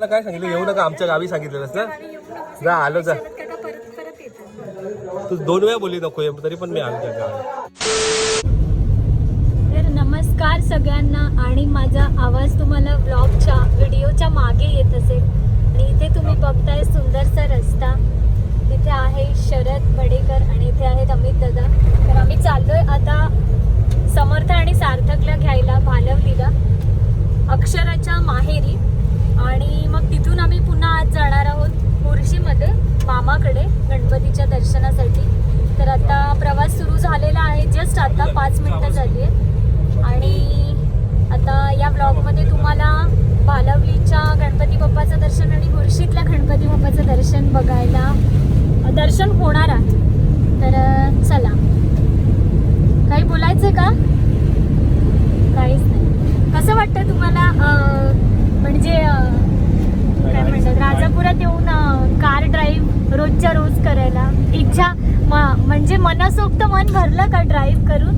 मला काय सांगितलं? येऊ नका आमच्या गावी सांगितलेलंस ना जा आलो जा. तू दोन वेळा बोलली नको ये, तरी पण मी आलो त्या गावी. तर नमस्कार सगळ्यांना आणि माझा आवाज तुम्हाला ब्लॉगच्या व्हिडिओच्या मागे येत असेल. आणि इथे तुम्ही बघताय सुंदरसा रस्ता. तिथे आहे शरद बडेकर आणि इथे आहेत अमित दादा. तर आम्ही चाललोय आता समर्थ आणि सार्थकला घ्यायला भालवलीला अक्षराच्या माहेरी. आणि मग तिथून आम्ही पुन्हा आज जाणार आहोत मुर्शीमध्ये मामाकडे गणपतीच्या दर्शनासाठी. तर आता प्रवास सुरू झालेला आहे जस्ट आता पाच मिनटं झाली आहेत. आणि आता या ब्लॉगमध्ये तुम्हाला भालवलीच्या गणपती बाप्पाचं दर्शन आणि मुर्शीतल्या गणपती बाप्पाचं दर्शन बघायला दर्शन होणार आहे. तर चला. काही बोलायचं का? काहीच नाही. कसं वाटतं तुम्हाला म्हणजे काय म्हणतात राजापुरात येऊन कार ड्राईव्ह रोजच्या रोज करायला. इच्छा म- म्हणजे मनसोक्त मन भरलं का ड्राईव्ह करून?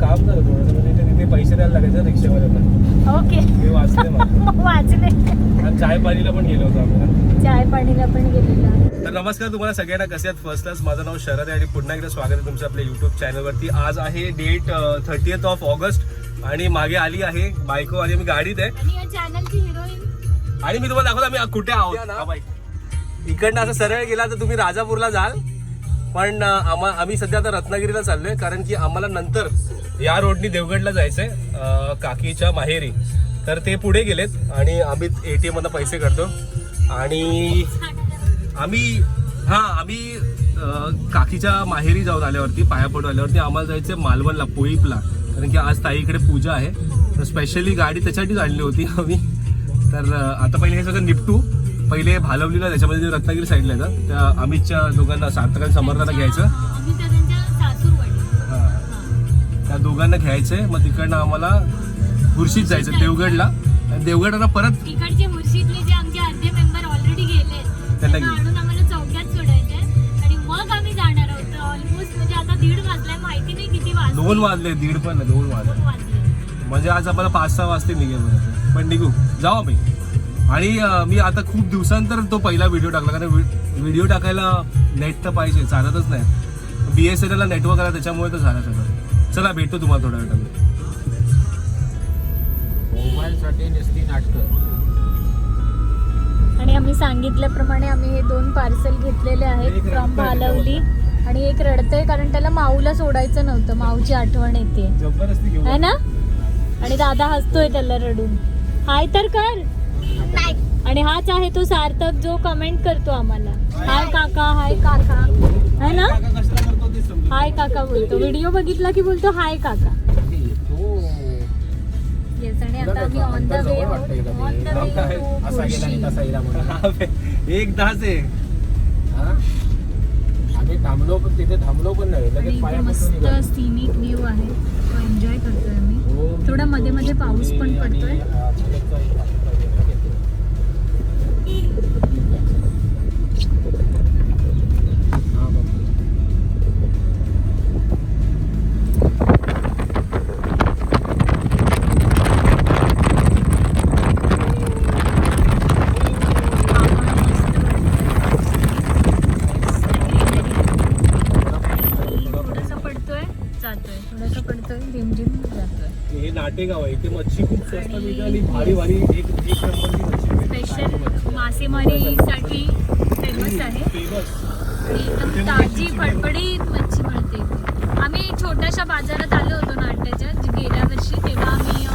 काम झालं थोडंसं म्हणजे इथे तिथे पैसे द्यायला लागायचं रिक्षावाल्याला. ओके. मी वाचले वाचले. चाय पाणीला पण गेलो होतो आम्ही. चाय पाणीला पण गेलेला. तर नमस्कार तुम्हाला सगळ्यांना कसे आहेत? फर्स्ट क्लास माझं नाव शरद आहे आणि पुन्हा एकदा स्वागत आहे तुमचं आपल्या युट्यूब चॅनलवरती आज आहे डेट थर्टीएथ ऑफ ऑगस्ट आणि मागे आली आहे बायको आणि मी गाडीत आहे. आणि या चॅनलची हिरोईन आणि मी तुम्हाला दाखवतो आम्ही कुठे आहोत. हा बाई. इकडनं असं सरळ गेला तर तुम्ही राजापूरला जाल. पण आम्हा आम्ही सध्या आता रत्नागिरीला चाललोय कारण की आम्हाला नंतर या रोडनी देवगडला जायचंय काकीच्या माहेरी. तर ते पुढे गेलेत आणि आम्ही एटीएम मधनं पैसे काढतो. आणि आम्ही हा आम्ही काकीच्या माहेरी जाऊन आल्यावरती पाया पडून आल्यावरती आम्हाला जायचंय मालवणला पोईपला. कारण की आज ताईकडे पूजा आहे. तर स्पेशली गाडी त्याच्यासाठीच आणली होती आम्ही. तर आता पहिले हे सगळं निपटू. पहिले भालवलीला त्याच्यामध्ये जे रत्नागिरी साईडला येतं त्या अमितच्या दोघांना सार्थक आणि समर्थांना घ्यायचं. हा. त्या दोघांना घ्यायचंय मग तिकडनं आम्हाला खुर्शीत जायचं देवगडला. आणि देवगडला परत इकडचे दोन वाजले दीड पण नाही, दोन वाजले. म्हणजे आज आम्हाला पाच सहा वाजते निघेल पण निघू. जाऊ आम्ही. आणि अं, मी आता खूप दिवसांतर तो पहिला व्हिडिओ टाकला कारण व्हिडिओ टाकायला नेट तर पाहिजे चालतच नाही. बी एस एन एलला नेटवर्क आला त्याच्यामुळे तर झालं सगळं. चला भेटतो तुम्हाला थोड्या वेळाने. मोबाईलसाठी नुसती नाटकं. आणि आम्ही सांगितल्याप्रमाणे आम्ही हे दोन पार्सल घेतलेले आहेत फ्रॉम भालवली आणि एक रडतंय कारण त्याला माऊला सोडायचं नव्हतं. माऊची आठवण येते. है ना? आणि दादा हसतोय त्याला रडून. हाय तर कर. आणि हाच आहे तो सार्थक जो कमेंट करतो आम्हाला. हाय. काका हाय काका. है ना? हाय काका बोलतो. व्हिडिओ बघितला की बोलतो हाय काका. येस आणि आता आम्ही on the way on the असा गेला आणि तसा वे एक आहे. हा? आम्ही थांबलो पण तिथे थांबलो पण नाही आणि लगेच इथे पाया मस्त निघालो. सिनिक व्ह्यू आहे तो एन्जॉय करतोय आम्ही हो, थोडा मध्ये मध्ये पाऊस पण पडतोय. जातोय. थोडासा पडतोय झिमझिम जातोय. हे नाटेगाव आहे. इथे मच्छी खूप स्वस्त मिळते आणि भारी भारी एक एक नंबरची मच्छी मिळते स्पेशल मासेमारीसाठी फेमस आहे. फेमस आणि एकदम ताजी फडफडीत मच्छी मिळते इथे. आम्ही छोट्याशा बाजारात आलो होतो नाट्याच्या जे गेल्या वर्षी तेव्हा आम्ही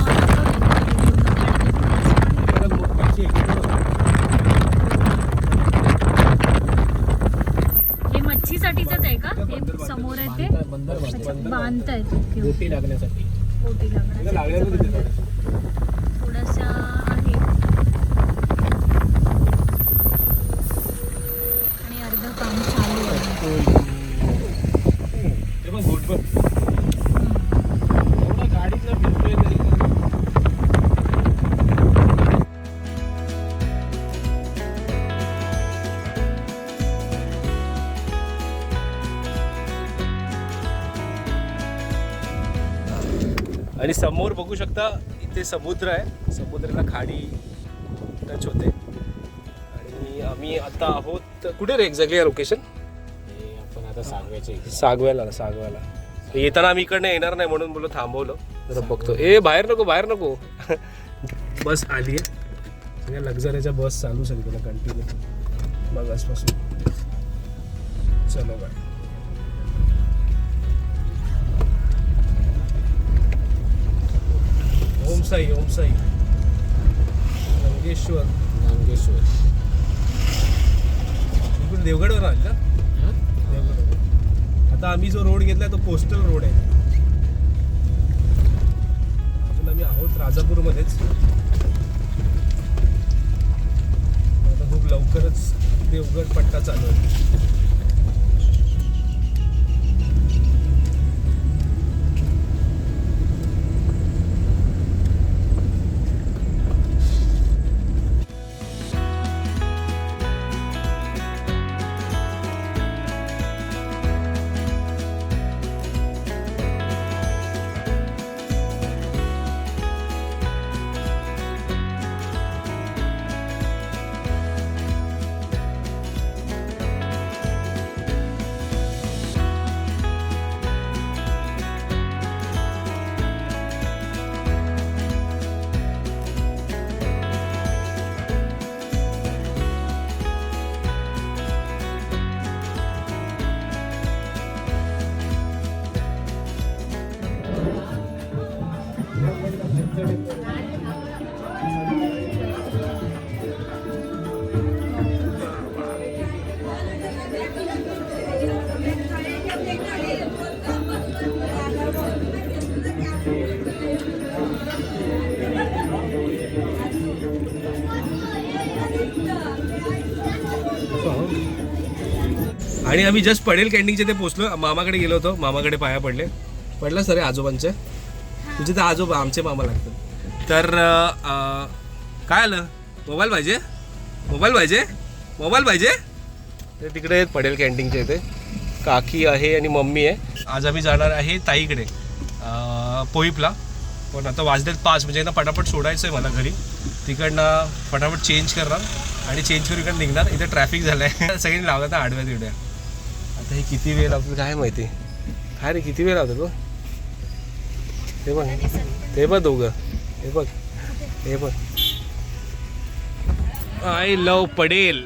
हे मच्छीसाठीच आहे का? हे समोर आहे ते? बंदर- बंदर बांधतो. अच्छा, बांधतायत ओके बोटी लागण्यासाठी. समोर बघू शकता इथे समुद्र आहे. समुद्राला खाडी टच होते. आम्ही आता आहोत कुठे रे एक्झॅक्टली लोकेशन हे आपण आता सांगायचे सागव्याला सागव्याला. येताना आम्ही इकडनं येणार नाही म्हणून बोललो थांबवलं. जरा बघतो. ए बाहेर नको बाहेर नको. बस आली आहे. सगळ्या लक्झरीच्या बस चालू सगळीकडे कंटिन्यू मग आजपासून. चलो बाय. ओम साई ओम साई रंगेश्वर नांगेश्वर इकडून देवगडवर आली ना देवगडवर. आता आम्ही जो रोड घेतलाय तो कोस्टल रोड आहे. अजून आम्ही आहोत राजापूरमध्येच. आता खूप लवकरच देवगड पट्टा चालू आहे. आणि आम्ही जस्ट पडेल कॅन्टीनचे ते पोचलो. मामाकडे गेलो होतो. मामाकडे पाया पडले. पडलं सर आजोबांचे. तुझे तर आजोबा आमचे मामा लागतात. तर काय आलं? मोबाईल पाहिजे? मोबाईल पाहिजे? मोबाईल पाहिजे? ते तिकडे पडेल कॅन्टीनच्या इथे. काकी आहे आणि मम्मी आहे. आज आम्ही जाणार आहे ताईकडे पोईपला. पण आता वाजलेत पाच. म्हणजे ना पटापट सोडायचं आहे मला घरी. तिकडनं फटाफट चेंज करणार आणि चेंज करून इकडे निघणार. इथे ट्रॅफिक झालं आहे सगळ्यांनी लावतात ना आडव्या आता हे किती वेळ लावतात काय माहिती? काय रे किती वेळ लावतात बघ ते बघ ते बघ दोघं. हे बघ हे बघ. आय लव पडेल.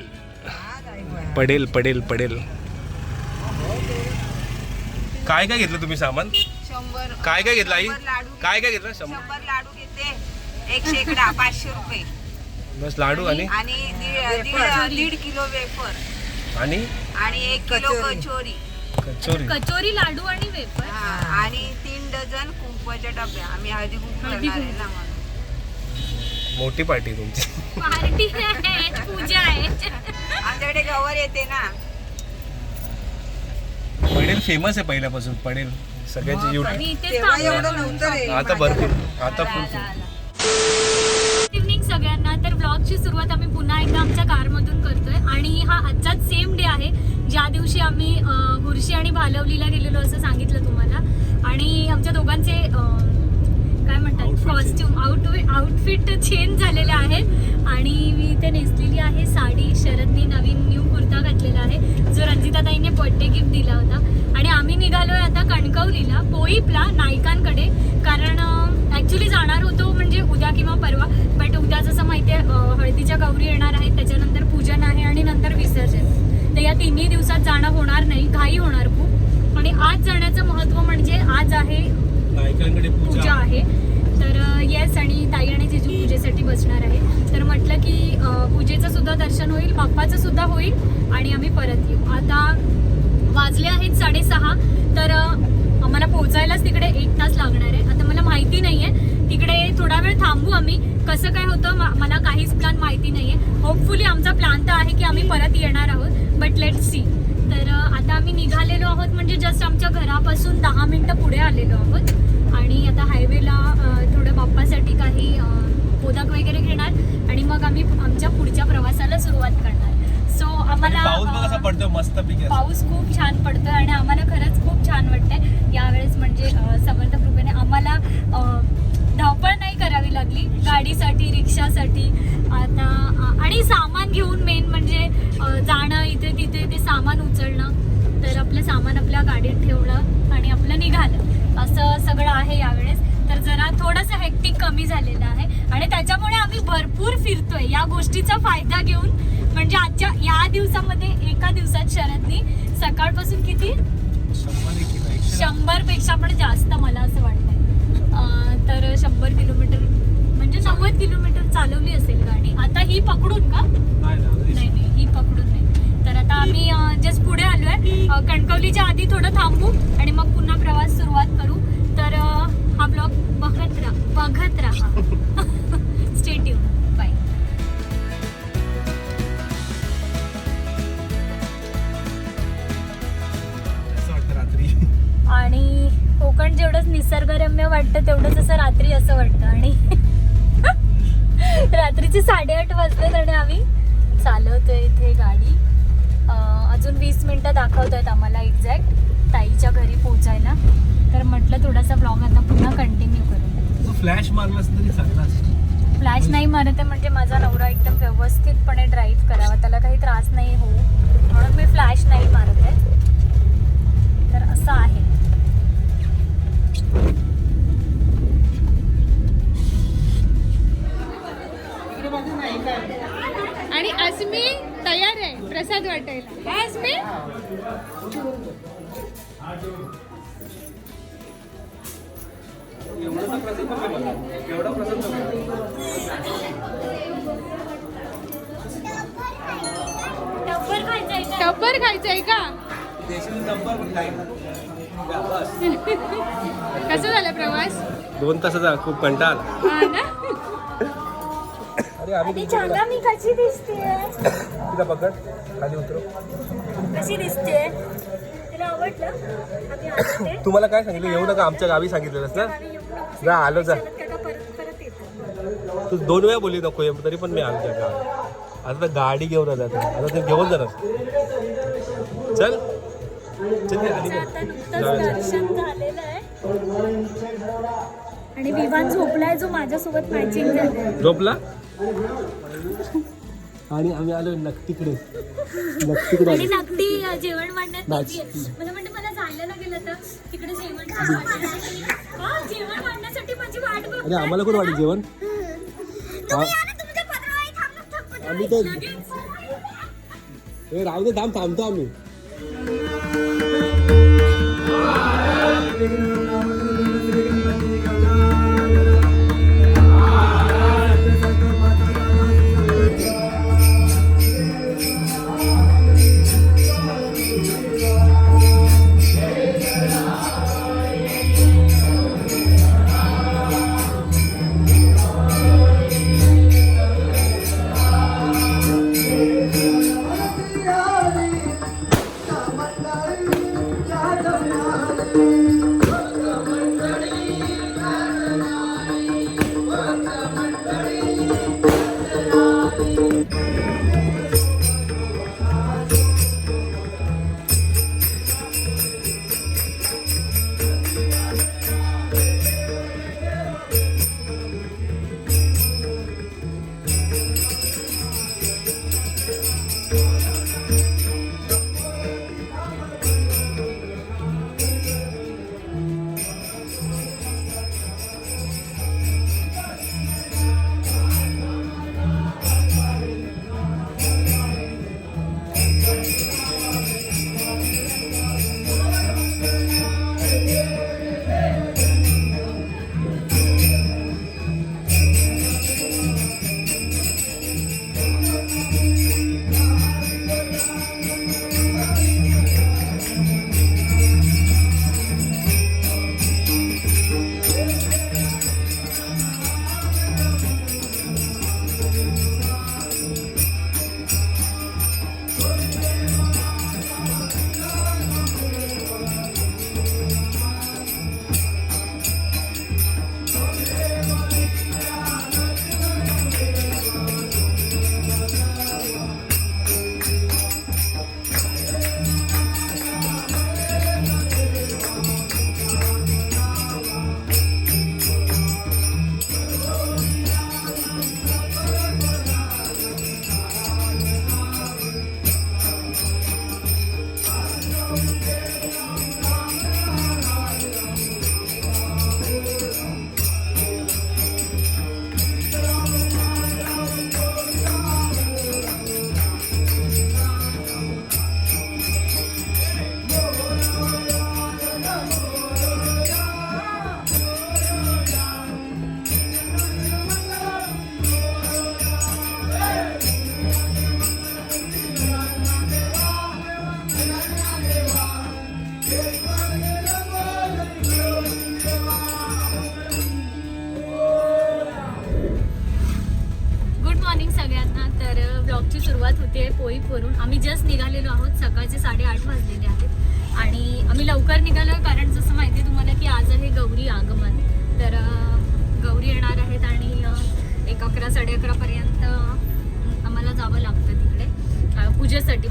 पडेल पडेल पडेल. काय काय घेतलं तुम्ही सामान? शंभर काय काय घेतलं आई? काय काय घेतलं? शंभर. शंभर लाडू घेते. एक शेकडा पाचशे रुपये. बस लाडू आणि आणि? दीड दीड दीड किलो वेफर. आणि आणि एक किलो कचोरी. कचोरी. कचोरी. लाडू आणि वेपर हा, आणि तीन डझन कुंकवाच्या डब्या. आम्ही हळदी कुंकू हळदी करणार आहे ना म्हणून. मोठी पार्टी तुमची. पार्टी आहे पूजा आहे. आमच्याकडे गवर येते ना. पडेल फेमस आहे पहिल्यापासून पडेल सगळ्यांचे आणि युट्यूब इथेच तेव्हा थांबलो. एवढं नव्हतं रे. आता भरपूर आता फुल इव्हनिंग सगळ्यांना. तर ब्लॉगची सुरुवात आम्ही पुन्हा एकदा आमच्या कारमधून करतोय. आणि हा आजचाच आहे. ज्या दिवशी आम्ही हुर्शी आणि भालवलीला गेलेलो असं सांगितलं तुम्हाला. आणि आमच्या दोघांचे काय म्हणतात कॉस्ट्युम आउट आउटफिट चेंज झालेले आहेत आणि मी इथे नेसलेली आहे साडी शरदनी नवीन न्यू कुर्ता घातलेला आहे जो रंजिताताईने बर्थडे गिफ्ट दिला होता. आणि आम्ही निघालोय आता कणकवलीला पोईपला नायकांकडे कारण ॲक्च्युली जाणार होतो म्हणजे उद्या किंवा परवा. बट उद्या जसं माहिती आहे हळदीच्या गौरी येणार आहेत त्याच्यानंतर पूजन आहे आणि नंतर विसर्जन. तर या तिन्ही दिवसात जाणं होणार नाही घाई होणार खूप. आणि आज जाण्याचं महत्त्व म्हणजे आज आहे पूजा. आहे. तर येस आणि ताई आणि जिजू पूजेसाठी बसणार आहे. तर म्हटलं की पूजेचं सुद्धा दर्शन होईल बाप्पाचं सुद्धा होईल आणि आम्ही परत येऊ. आता वाजले आहेत साडेसहा तर आम्हाला पोहोचायलाच तिकडे एक तास लागणार आहे. आता मला माहिती नाही आहे तिकडे थोडा वेळ थांबू आम्ही. कसं काय होतं मला काहीच प्लॅन माहिती नाही आहे होपफुली आमचा प्लॅन तर आहे की आम्ही परत येणार आहोत. बट लेट सी तर आता आम्ही निघालेलो आहोत म्हणजे जस्ट आमच्या घरापासून दहा मिनटं पुढे आलेलो आहोत. आणि आता हायवेला थोडं बाप्पासाठी काही अ, मोदक वगैरे घेणार. आणि मग आम्ही आमच्या पुढच्या प्रवासाला सुरुवात करणार. सो आम्हाला पाऊस खूप छान पडतोय आणि आम्हाला खरंच खूप छान वाटतंय. यावेळेस म्हणजे समर्थ कृपेने आम्हाला धावपळ नाही करावी लागली. गाडीसाठी रिक्षासाठी. आता आणि सामान घेऊन मेन म्हणजे तिथे ते सामान उचलणं. तर आपलं सामान आपल्या गाडीत ठेवणं आणि आपलं निघालं. असं सगळं आहे यावेळेस. तर जरा थोडंसं हेक्टिक कमी झालेलं आहे. आणि त्याच्यामुळे आम्ही भरपूर फिरतोय. या गोष्टीचा फायदा घेऊन म्हणजे आजच्या या दिवसामध्ये एका दिवसात शरदनी सकाळपासून किती? शंभरपेक्षा पण जास्त मला असं वाटतंय अं, तर शंभर किलोमीटर म्हणजे नव्वद किलोमीटर चालवली असेल गाडी. आता ही पकडून का? नाही नाही ही पकडून नाही. तर आता आम्ही जस्ट पुढे आलोय. अं, कणकवलीच्या आधी थोडं थांबू आणि मग पुन्हा प्रवास सुरुवात करू. तर हा ब्लॉग बघत राहा बघत राहा. स्टेट कोकण जेवढंच निसर्गरम्य वाटतं तेवढंच असं रात्री असं वाटतं. आणि रात्रीचे साडेआठ वाजलेत आणि आम्ही चालवतोय इथे गाडी. अजून वीस मिनिटं दाखवत आहेत आम्हाला एक्झॅक्ट ताईच्या घरी पोचायला तर म्हटलं थोडासा ब्लॉग आता पुन्हा कंटिन्यू करू. फ्लॅश मारलास तरी चांगला फ्लॅश नाही मारत आहे म्हणजे माझा नवरा एकदम व्यवस्थितपणे ड्राईव्ह करावा. त्याला काही त्रास नाही होऊ. म्हणून मी फ्लॅश नाही मारत आहे. तर असं आहे. आणि अस्मी तयार आहे प्रसाद वाटायला. हा अस्मी? टप्पर खायचंय का? टप्पर खायचंय का कसं झालं प्रवास? दोन तासाचा खूप कंटाळ हा ना? अरे आम्ही आणि सांगा मी कशी दिसते तिला पकड खाली उतरू. कशी दिसते तुला आवडलं? आम्ही आलो ते. तुम्हाला काय सांगितलं? येऊ नका आमच्या गावी सांगितलेलंस ना? आम्ही. जा आलो जा. चालत काका परत परत येतो. तू दोन वेळा बोलली नको ये, तरी पण मी आलो त्या गावी. आता तर गाडी घेऊन आला आता आता ते घेऊन जाणार चल. आता बघ. नुकतंच जाऊया. दर्शन झालेलं आहे आणि विवान झोपलाय जो माझ्यासोबत मॅचिंग झोपला आणि आम्ही आलो नक्तीकडे नक्तीकडे आणि नकटी अ, जेवण. मला म्हणजे मला जायला ना गेलं तर तिकडे जेवण वाढण्यासाठी- हा, जेवण वाढण्यासाठी माझी वाट अरे बघताय. आम्हाला कोण वाटेल जेवण. आम्ही तर-. ए, राहू दे थांब थांबतो आम्ही ब्लॉगची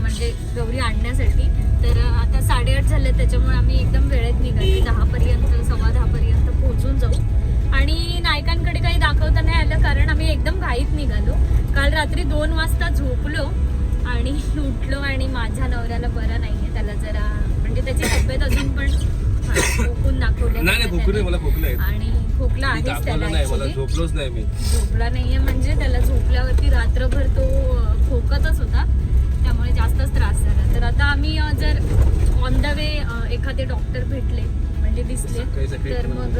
म्हणजे गौरी आणण्यासाठी. तर आता साडेआठ झाले त्याच्यामुळे आम्ही एकदम वेळेत निघाले. दहापर्यंत सव्वा दहापर्यंत पोहोचून जाऊ. आणि नायकांकडे काही दाखवता नाही आलं कारण आम्ही एकदम घाईत निघालो. काल रात्री दोन वाजता झोपलो आणि उठलो आणि माझ्या नवऱ्याला बरं नाहीये. त्याला जरा म्हणजे त्याची तब्येत अजून पण खोकून दाखवलं नाही नाही नाही आहे. आणि खोकला आहेच त्याला नाही. झोपलोच नाही मी. झोपला नाहीये म्हणजे त्याला झोपल्यावरती रात्रभर तो खोकतच होता. त्यामुळे जास्तच त्रास झाला. तर आता आम्ही जर ऑन द वे एखादे डॉक्टर भेटले म्हणजे दिसले तर मग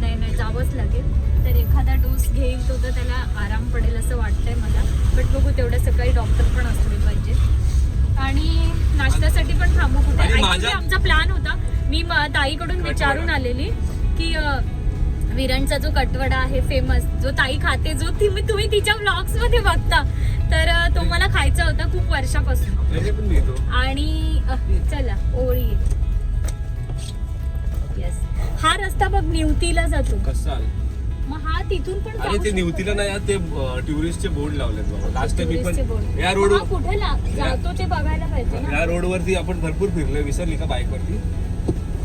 नाही नाही जावंच लागेल. तर एखादा डोस घेईल तो तर त्याला आराम पडेल असं वाटतंय मला. बट बघू तेवढ्या सकाळी डॉक्टर पण असले पाहिजे. आणि नाश्त्यासाठी पण थांबू कुठे? आमचा प्लॅन होता. मी म- ताईकडून विचारून आलेली की विरणचा जो कटवडा आहे फेमस जो ताई खाते जो ती तुम्ही तिच्या ब्लॉग्समध्ये बघता. तर तो मला खायचा होता खूप वर्षापासून. आणि चला ओळी. येस हा रस्ता बघ निवतीला जातो. कसा मग हा तिथून पण अरे ते. निवतीला नाही ते टुरिस्टचे बोर्ड लावलेत बाबा. लास्ट टाइम मी पण. या रोड कुठे जातो ते बघायला पाहिजे या रोडवरती आपण भरपूर फिरलोय. विसरली का बाईक वरती?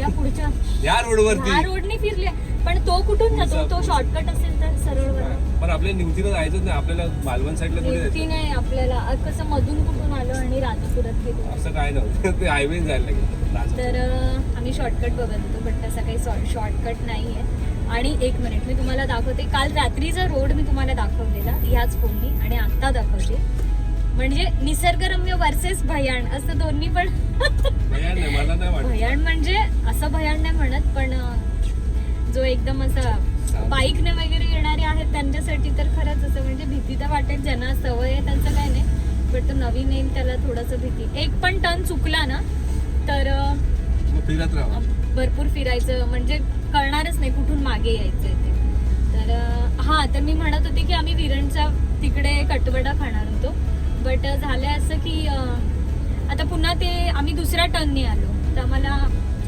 पुढच्या या रोडवरती. रोडने फिरले. पण तो कुठून जातो? तो शॉर्टकट असेल तर सरळ. पण आपल्या निवतीला जायचंच नाही. आपल्याला मालवण साईडला जायचं नाही आपल्याला. कसं मधून कुठून आलो आणि राजापुरात गेलो. असं काय नव्हतं. ते हायवे जायला लागेल. राजा- तर अं, आम्ही शॉर्टकट बघत होतो बट तसा काही शॉर्टकट नाही आहे आणि एक मिनिट मी तुम्हाला दाखवते. काल रात्रीचा रोड मी तुम्हाला दाखवलेला. ह्याच फोननी आणि आत्ता दाखवते. म्हणजे निसर्गरम्य वर्सेस भयाण असं दोन्ही पण भयान नाही मला नाही वाटत. भयाण म्हणजे असं भयाण नाही म्हणत पण जो एकदम असा बाईकने वगैरे येणारे आहेत त्यांच्यासाठी तर खरंच असं म्हणजे भीती तर वाटेल ज्यांना सवय आहे त्यांचं काय नाही. बट तो नवीन येईल त्याला थोडंसं भीती. एक पण टर्न चुकला ना तर भरपूर फिरायचं म्हणजे कळणारच नाही कुठून मागे यायचं ते. तर हा तर मी म्हणत होते की आम्ही विरणचा तिकडे कटवडा खाणार होतो. बट झालं असं की आता पुन्हा ते आम्ही दुसऱ्या टर्नने आलो. तर आम्हाला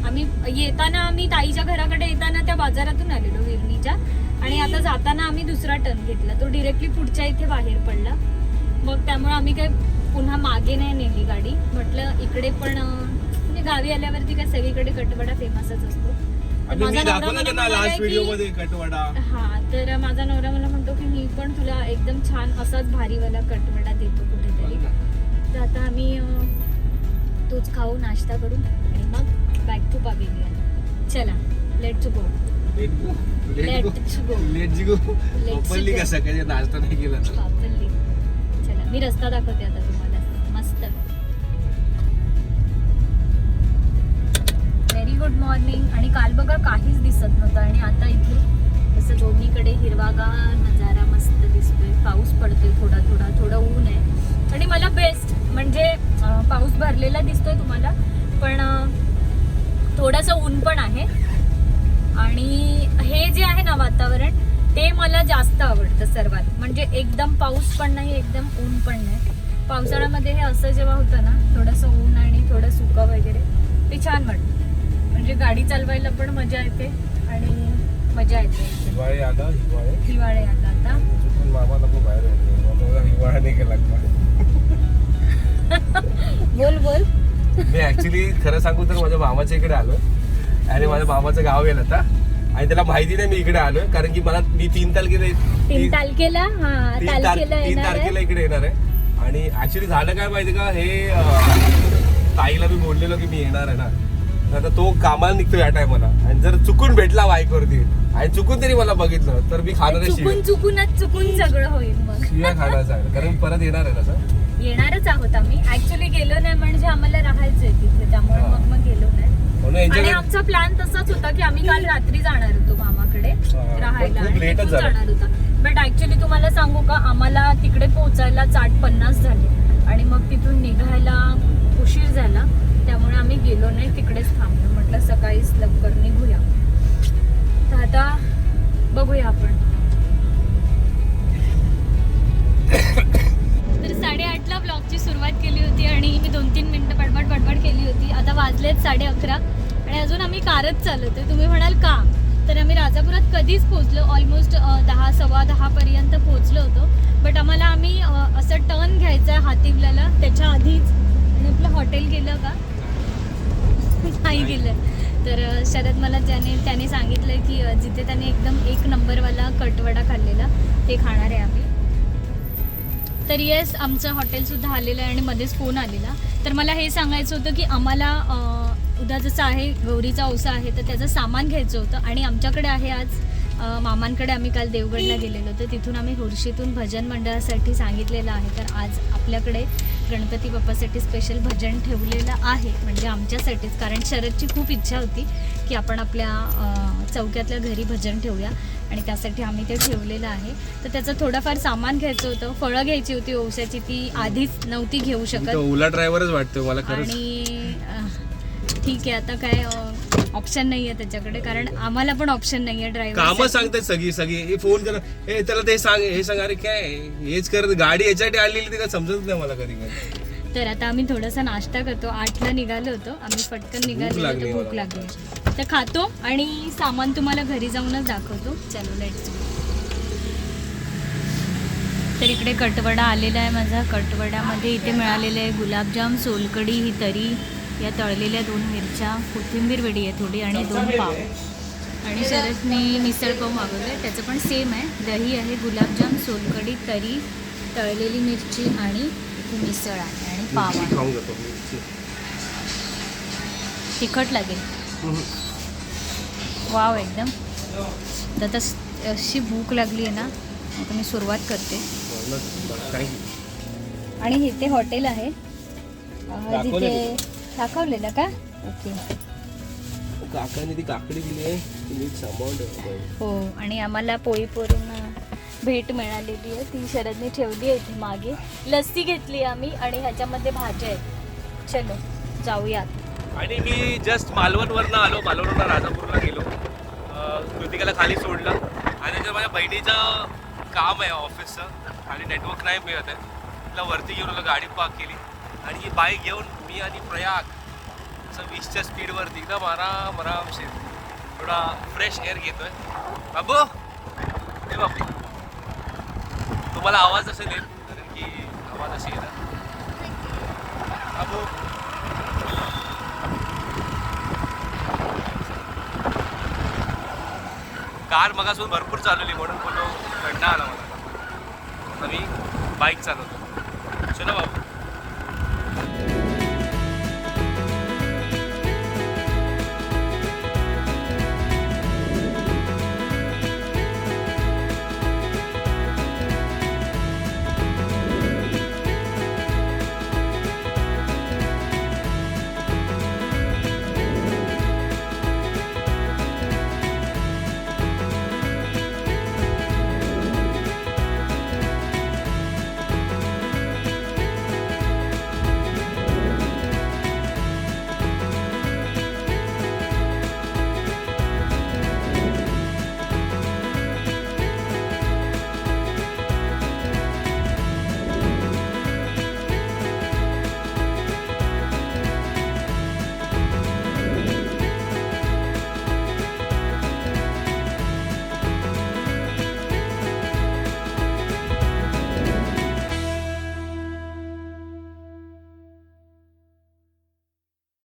आम्ही येताना आम्ही ताईच्या घराकडे येताना त्या बाजारातून आलेलो विरणीच्या. आणि आता जाताना आम्ही दुसरा टर्न घेतला. तो डिरेक्टली पुढच्या इथे बाहेर पडला. मग त्यामुळे आम्ही काय पुन्हा मागे नाही नेली गाडी. म्हटलं इकडे पण म्हणजे गावी आल्यावरती काय सगळीकडे कटवडा फेमसच असतो. हा तर माझा नवरा मला म्हणतो की मी पण तुला एकदम छान असाच भारीवाला कटवडा देतो कुठेतरी. तर आता आम्ही तोच खाऊ नाश्ता करू. बॅक टू पवेलियन चला let to go Let's go. Let go Let's openly go. का सकाळी नाश्ता नाही केला वापरली चला मी रस्ता दाखवते आता तुम्हाला. मस्त. व्हेरी गुड मॉर्निंग आणि काल बघा काहीच दिसत नव्हतं. आणि आता इथे असं दोन्हीकडे हिरवागार नजारा मस्त दिसतोय. पाऊस पडतोय थोडा थोडा थोडं ऊन आहे. आणि मला बेस्ट म्हणजे पाऊस भरलेला दिसतोय तुम्हाला. पण थोडंसं ऊन पण आहे. आणि हे जे आहे ना वातावरण ते मला जास्त आवडतं सर्वात. म्हणजे एकदम पाऊस पण नाही एकदम ऊन पण नाही. पावसाळ्यामध्ये हे असं जेव्हा होतं ना थोडंसं ऊन आणि थोडं सुकं वगैरे ते छान वाटतं. म्हणजे गाडी चालवायला पण मजा येते आणि मजा येते. हिवाळे आला हिवाळे. हिवाळे आला आता. बाहेर हिवाळा बोल बोल. मी ऍक्च्युली खरं सांगू तर माझ्या मामाच्या इकडे आलो आणि माझ्या मामाचं गाव गेलं आता आणि त्याला माहिती नाही मी इकडे आलोय कारण की मला मी तीन तारखेला तीन तारखेला तीन तार- तारखेला इकडे येणार आहे. आणि ऍक्च्युली झालं काय माहिती का? हे ताईला मी बोललेलो की मी येणार आहे ना. आता तो कामाला निघतो या टायमाला आणि जर चुकून भेटला बाईकवरती आणि चुकून तरी मला बघितलं तर मी खाणार चुकून चुकूनच चुकून सगळं होईल शिव्या खाणार कारण परत येणार आहे ना सर? येणारच आहोत आम्ही. ऍक्च्युली गेलो नाही म्हणजे आम्हाला राहायचंय तिथे त्यामुळे हा. मग मग गेलो नाही. म्हणून आणि आमचा प्लॅन तसाच होता की आम्ही काल रात्री जाणार होतो मामाकडे हा, राहायला आणि. जाणार होता. बट ऍक्च्युली तुम्हाला सांगू का आम्हाला तिकडे पोहोचायला चाट पन्नास झाले. आणि मग तिथून निघायला उशीर झाला. त्यामुळे आम्ही गेलो नाही तिकडेच थांबलो. म्हटलं सकाळीच लवकर निघूया. तर आता बघूया आपण. तर साडेआठला ब्लॉगची सुरुवात केली होती आणि मी दोन तीन मिनटं बडबड बडबड केली होती. आता वाजलेत साडे अकरा आणि अजून आम्ही कारच चालवतोय. तुम्ही म्हणाल का? तर आम्ही राजापुरात कधीच पोहोचलो ऑलमोस्ट दहा सव्वा दहापर्यंत पोहोचलो होतो. बट आम्हाला आम्ही असं टर्न घ्यायचा आहे हातिवल्याला. त्याच्या आधीच आणि आपलं हॉटेल गेलं का? नाही गेलं. तर शरद मला ज्याने त्याने सांगितलं की जिथे त्याने एकदम एक नंबरवाला कटवडा खाल्लेला ते खाणार आहे आम्ही. तर येस आमचं हॉटेलसुद्धा आलेलं आहे आणि मध्येच फोन आलेला. तर मला हे सांगायचं होतं की आम्हाला उद्या जसं आहे गौरीचा औसा आहे तर त्याचं सामान घ्यायचं होतं आणि आमच्याकडे आहे आज मामांकडे आम्ही काल देवगडला गेलेलो तर तिथून आम्ही हुर्शीतून भजन मंडळासाठी सांगितलेलं आहे. तर आज आपल्याकडे गणपती बाप्पासाठी स्पेशल भजन ठेवलेलं आहे. म्हणजे आमच्यासाठीच. कारण शरदची खूप इच्छा होती की आपण आपल्या चौक्यातल्या घरी भजन ठेवूया. आणि त्यासाठी आम्ही ते ठेवलेलं आहे. तर त्याचं थोडंफार सामान घ्यायचं होतं. फळं घ्यायची होती ओवसाची ती आधीच नव्हती घेऊ शकत. तो ओला ड्रायव्हरच वाटतो मला आणि ठीक आहे आता काय ऑप्शन नाही आहे त्याच्याकडे कारण आम्हाला पण ऑप्शन नाही आहे कामं ड्रायव्हर सांगतात सगळी सगळी. हे फोन कर. हे त्याला ते सांग हे सांग अरे काय हेच कर गाडी याच्यासाठी आलेली ती काय समजत नाही मला कधी तर आता आम्ही थोडासा नाश्ता करतो. आठला निघालो होतो. आम्ही पटकन निघालो लागली होतो. भूक मला. लागली. तर खातो आणि सामान तुम्हाला घरी जाऊनच दाखवतो. चलो लेट्स तर इकडे कटवडा आलेला आहे माझा. कटवड्यामध्ये इथे मिळालेले आहे गुलाबजाम सोलकडी ही तरी या तळलेल्या दोन मिरच्या कोथिंबीर वेडी आहे थोडी आणि दोन पाव. आणि शरदने मिसळ पाव मागवलं त्याचं पण सेम आहे. दही आहे गुलाबजाम सोलकडी तरी तळलेली मिरची आणि इथे मिसळ आहे आणि पाव आहे. तिखट लागेल. वाव एकदम. तर आता अशी भूक लागली आहे ना आता मी सुरुवात करते. आणि इथे हॉटेल आहे. जिथे दाखवलेलं का? ओके. काकाने ती काकडी दिली आहे ती. हो आणि आम्हाला पोळीपोरून भेट मिळालेली आहे. ती शरदने ठेवली आहे इथे मागे. लस्सी घेतली आम्ही आणि ह्याच्यामध्ये भाज्या आहेत. चलो जाऊयात. आणि मी जस्ट मालवणवरनं आलो मालवणवरनं राजापूरला गेलो. कृतिकाला खाली सोडलं. आणि त्याच्यात माझ्या बहिणीचं काम आहे ऑफिसचं आणि नेटवर्क नाही मिळत आहे. तिला वरती घेऊन आलो गाडी पार्क केली. आणि ही बाईक घेऊन मी आणि प्रयाग असं वीसच्या स्पीडवरती एकदम आराम आरामशीर थोडा फ्रेश एअर घेतोय. बाबू! हे बाबू तुम्हाला आवाज असेल येईल कारण की आवाज असे येणार बाबू! कार मगासून भरपूर चालवली म्हणून फोटो घडणार आला मला. मी बाईक चालवतो. चलो बाबू